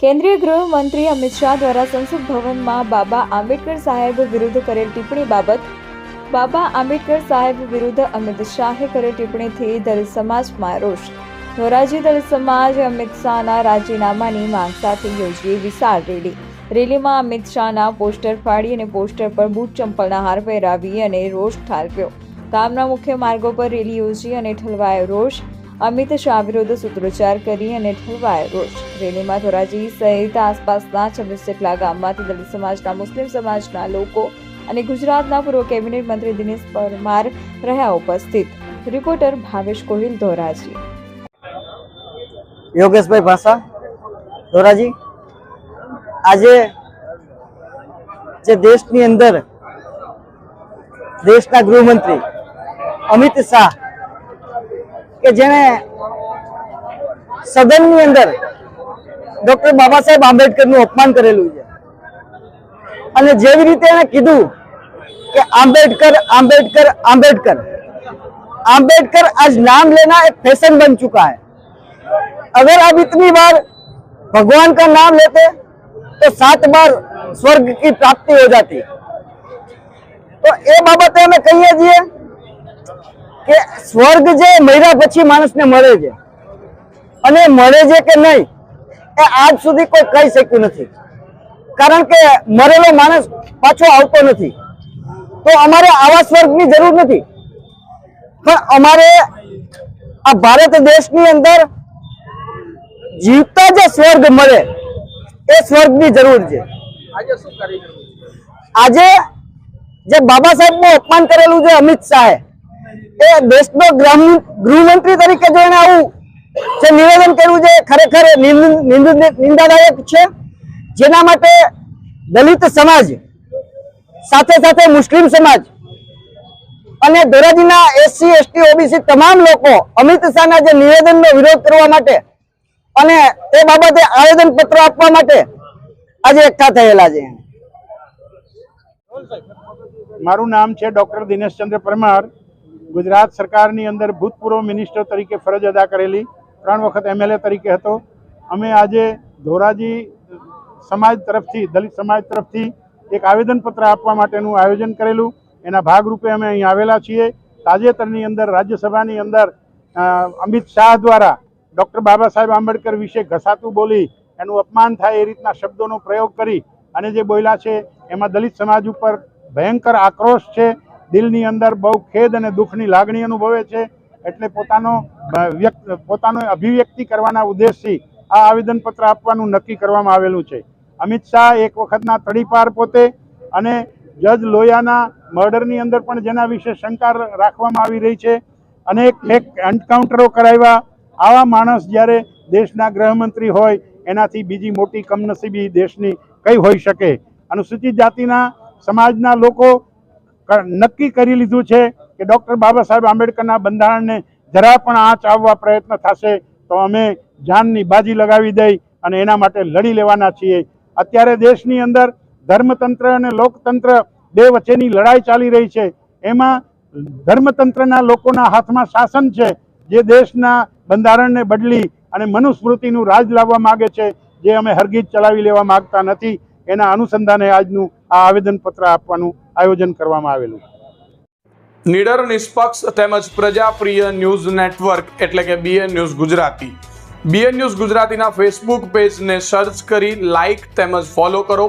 કેન્દ્રીય ગૃહમંત્રી અમિત શાહ દ્વારા સંસદ ભવનમાં બાબા આંબેડકર સાહેબ વિરુદ્ધ કરેલ ટિપ્પણી બાબત, બાબા આંબેડકર સાહેબ વિરુદ્ધ અમિત શાહે કરેલ ટિપ્પણીથી દલિત સમાજમાં રોષ. ધોરાજી દલિત સમાજ અમિત શાહના રાજીનામાની માંગ સાથે યોજી વિશાળ રેલી. રેલીમાં અમિત શાહના પોસ્ટર ફાડી અને પોસ્ટર પર બૂટ ચંપલના હાર પહેરાવી અને રોષ ઠાલવ્યો. ગામના મુખ્ય માર્ગો પર રેલી યોજી અને ઠલવાયો રોષ. અમિત શાહ વિરુદ્ધ સૂત્રોચ્ચાર કરી અને ઠલવાયો રોષ. રેલીમાં ધોરાજી સહિત આસપાસના છવ્વીસ જેટલા ગામમાંથી દલિત સમાજના, મુસ્લિમ સમાજના લોકો અને ગુજરાતના પૂર્વ કેબિનેટ મંત્રી દિનેશ પરમાર રહ્યા ઉપસ્થિત. રિપોર્ટર ભાવેશ કોહિલ ધોરાજી. યોગેશભાઈ ભાષા, ધોરાજી. આજે જે દેશની અંદર દેશના ગૃહમંત્રી અમિત શાહ કે જેણે સદનની અંદર ડોક્ટર બાબા સાહેબ આંબેડકરનું અપમાન કરેલું છે અને જેવી રીતે એણે કીધું કે આંબેડકર आंबेडकर आंबेडकर आंबेडकर आज नाम लेना एक फैशन बन चुका है अगर आप इतनी बार भगवान का नाम लेते तो सात बार स्वर्ग की प्राप्ति हो जाती તો એ બાબતે અમે કહીએ છીએ કે સ્વર્ગ જે મર્યા પછી માણસને મળે છે અને મળે છે કે નહીં એ આજ સુધી કોઈ કહી શક્યું નથી. કારણ કે મરેલો માણસ પાછો આવતો નથી. તો અમારે આવા સ્વર્ગની જરૂર નથી. પણ અમારે આ ભારત દેશની અંદર જીવતા જે સ્વર્ગ મળે એ સ્વર્ગની જરૂર છે. આજે જે બાબા સાહેબનું અપમાન કરેલું છે અમિત શાહે એ દેશનો ગૃહમંત્રી તરીકે જો એને આવું જે નિવેદન કર્યું છે, ખરેખર નિંદ- નિંદ- નિંદાદાયક છે. જેના માટે દલિત સમાજ સાથે સાથે મુસ્લિમ સમાજ અને ધોરાજીના એસસી, એસટી, ઓબીસી તમામ લોકો અમિત શાહના જે નિવેદનનો વિરોધ કરવા માટે અને તે બાબતે આવેદન પત્ર આપવા માટે આજે એકઠા થયેલા છે. મારું નામ છે ડૉક્ટર દિનેશચંદ્ર પરમાર. ગુજરાત સરકારની અંદર ભૂતપૂર્વ મિનિસ્ટર તરીકે ફરજ અદા કરેલી, ત્રણ વખત એમએલએ તરીકે હતો. અમે આજે ધોરાજી સમાજ તરફથી, દલિત સમાજ તરફથી એક આવેદનપત્ર આપવા માટેનું આયોજન કરેલું. એના ભાગરૂપે અમે અહીં આવેલા છીએ. તાજેતરની અંદર રાજ્યસભાની અંદર અમિત શાહ દ્વારા ડૉક્ટર બાબા સાહેબ આંબેડકર વિશે ઘસાતું બોલી, એનું અપમાન થાય એ રીતના શબ્દોનો પ્રયોગ કરી અને જે બોલ્યા છે, એમાં દલિત સમાજ ઉપર ભયંકર આક્રોશ છે. દિલની અંદર બહુ ખેદ અને દુઃખની લાગણી અનુભવે છે એટલે પોતાનો વ્યક્ત, પોતાનો અભિવ્યક્તિ કરવાના ઉદ્દેશથી આ આવેદનપત્ર આપવાનું નક્કી કરવામાં આવેલું છે. અમિત શાહ એક વખતના તડીપાર પોતે અને જજ લોયાના મર્ડરની અંદર પણ જેના વિશે શંકા રાખવામાં આવી રહી છે. અનેક એક એન્કાઉન્ટરો કરાવ્યા. આવા માણસ જ્યારે દેશના ગૃહમંત્રી હોય, એનાથી બીજી મોટી કમનસીબી દેશની કઈ હોઈ શકે? અનુસૂચિત જાતિના, સમાજના લોકો નક્કી કરી લીધું છે કે ડૉક્ટર બાબા સાહેબ આંબેડકરના બંધારણને જરા પણ આંચ આવવા પ્રયત્ન થશે, તો અમે જાનની બાજી લગાવી દઈ અને એના માટે લડી લેવાના છીએ. અત્યારે દેશની અંદર ધર્મતંત્ર અને લોકતંત્ર બે વચ્ચેની લડાઈ ચાલી રહી છે. એમાં ધર્મતંત્રના લોકોના હાથમાં શાસન છે, જે દેશના બંધારણને બદલી અને મનુસ્મૃતિનું રાજ લાવવા માગે છે, જે અમે હરગીજ ચલાવી લેવા માગતા નથી. એના અનુસંધાને આજનું આ આવેદનપત્ર આપવાનું આયોજન કરવામાં આવેલું નિડર, નિષ્પક્ષ તેમજ પ્રજાપ્રિય ન્યૂઝ નેટવર્ક એટલે કે BN news Gujarati. BN news ગુજરાતીના ફેસબુક પેજને સર્ચ કરી લાઇક તેમજ ફોલો કરો.